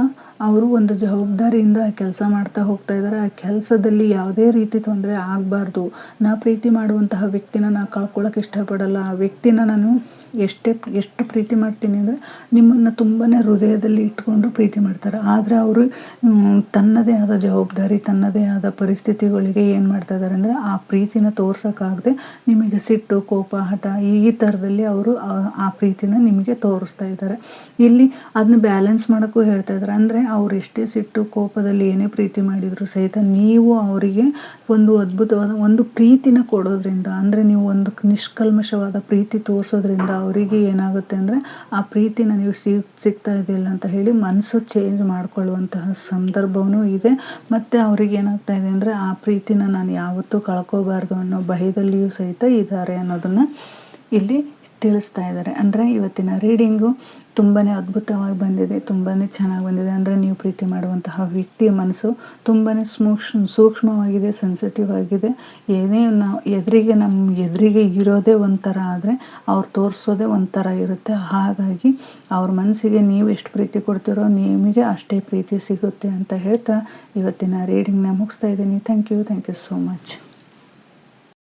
ಅವರು ಒಂದು ಜವಾಬ್ದಾರಿಯಿಂದ ಆ ಕೆಲಸ ಮಾಡ್ತಾ ಹೋಗ್ತಾ ಇದ್ದಾರೆ. ಆ ಕೆಲಸದಲ್ಲಿ ಯಾವುದೇ ರೀತಿ ತೊಂದರೆ ಆಗಬಾರ್ದು. ನಾ ಪ್ರೀತಿ ಮಾಡುವಂತಹ ವ್ಯಕ್ತಿನ ನಾ ಕಳ್ಕೊಳ್ಳೋಕೆ ಇಷ್ಟಪಡಲ್ಲ. ಆ ವ್ಯಕ್ತಿನ ನಾನು ಎಷ್ಟೇ, ಎಷ್ಟು ಪ್ರೀತಿ ಮಾಡ್ತೀನಿ ಅಂದರೆ ನಿಮ್ಮನ್ನು ತುಂಬಾ ಹೃದಯದಲ್ಲಿ ಇಟ್ಕೊಂಡು ಪ್ರೀತಿ ಮಾಡ್ತಾರೆ. ಆದರೆ ಅವರು ತನ್ನದೇ ಆದ ಜವಾಬ್ದಾರಿ, ತನ್ನದೇ ಆದ ಪರಿಸ್ಥಿತಿಗಳಿಗೆ ಏನು ಮಾಡ್ತಾ ಇದ್ದಾರೆ ಅಂದರೆ ಆ ಪ್ರೀತಿನ ತೋರ್ಸೋಕ್ಕಾಗದೆ ನಿಮಗೆ ಸಿಟ್ಟು, ಕೋಪ, ಹಠ ಈ ಥರದಲ್ಲಿ ಅವರು ಆ ಪ್ರೀತಿನ ನಿಮಗೆ ತೋರಿಸ್ತಾ ಇದ್ದಾರೆ. ಇಲ್ಲಿ ಅದನ್ನ ಬ್ಯಾಲೆನ್ಸ್ ಮಾಡೋಕ್ಕೂ ಹೇಳ್ತಾ ಇದ್ದಾರೆ. ಅಂದರೆ ಅವ್ರು ಎಷ್ಟೇ ಸಿಟ್ಟು ಕೋಪದಲ್ಲಿ ಏನೇ ಪ್ರೀತಿ ಮಾಡಿದರೂ ಸಹಿತ ನೀವು ಅವರಿಗೆ ಒಂದು ಅದ್ಭುತವಾದ ಒಂದು ಪ್ರೀತಿನ ಕೊಡೋದ್ರಿಂದ, ಅಂದರೆ ನೀವು ಒಂದು ನಿಷ್ಕಲ್ಮಶವಾದ ಪ್ರೀತಿ ತೋರಿಸೋದ್ರಿಂದ ಅವರಿಗೆ ಏನಾಗುತ್ತೆ ಅಂದರೆ ಆ ಪ್ರೀತಿನ ನೀವು ಸಿಗ್, ಸಿಗ್ತಾ ಇದೆಯಲ್ಲ ಅಂತ ಹೇಳಿ ಮನಸ್ಸು ಚೇಂಜ್ ಮಾಡಿಕೊಳ್ಳುವಂತಹ ಸಂದರ್ಭವೂ ಇದೆ. ಮತ್ತು ಅವ್ರಿಗೆ ಏನಾಗ್ತಾ ಇದೆ ಅಂದರೆ ಆ ಪ್ರೀತಿನ ನಾನು ಯಾವತ್ತೂ ಕಳ್ಕೋಬಾರ್ದು ಅನ್ನೋ ಭಯದಲ್ಲಿಯೂ ಸಹಿತ ಇದ್ದಾರೆ ಅನ್ನೋದನ್ನು ಇಲ್ಲಿ ತಿಳಿಸ್ತಾ ಇದ್ದಾರೆ. ಅಂದರೆ ಇವತ್ತಿನ ರೀಡಿಂಗು ತುಂಬಾ ಅದ್ಭುತವಾಗಿ ಬಂದಿದೆ ತುಂಬಾ ಚೆನ್ನಾಗಿ ಬಂದಿದೆ. ಅಂದರೆ ನೀವು ಪ್ರೀತಿ ಮಾಡುವಂತಹ ವ್ಯಕ್ತಿಯ ಮನಸ್ಸು ತುಂಬಾ ಸೂಕ್ಷ್ಮ, ಸೂಕ್ಷ್ಮವಾಗಿದೆ ಸೆನ್ಸಿಟಿವ್ ಆಗಿದೆ. ಏನೇ ನಾವು ಎದುರಿಗೆ ನಮ್ಮ ಎದುರಿಗೆ ಇರೋದೇ ಒಂಥರ ಆದರೆ ಅವ್ರು ತೋರಿಸೋದೇ ಒಂಥರ ಇರುತ್ತೆ. ಹಾಗಾಗಿ ಅವ್ರ ಮನಸ್ಸಿಗೆ ನೀವು ಎಷ್ಟು ಪ್ರೀತಿ ಕೊಡ್ತೀರೋ ನಿಮಗೆ ಅಷ್ಟೇ ಪ್ರೀತಿ ಸಿಗುತ್ತೆ ಅಂತ ಹೇಳ್ತಾ ಇವತ್ತಿನ ರೀಡಿಂಗ್ನ ಮುಗಿಸ್ತಾ ಇದ್ದೀನಿ. Thank you thank you so much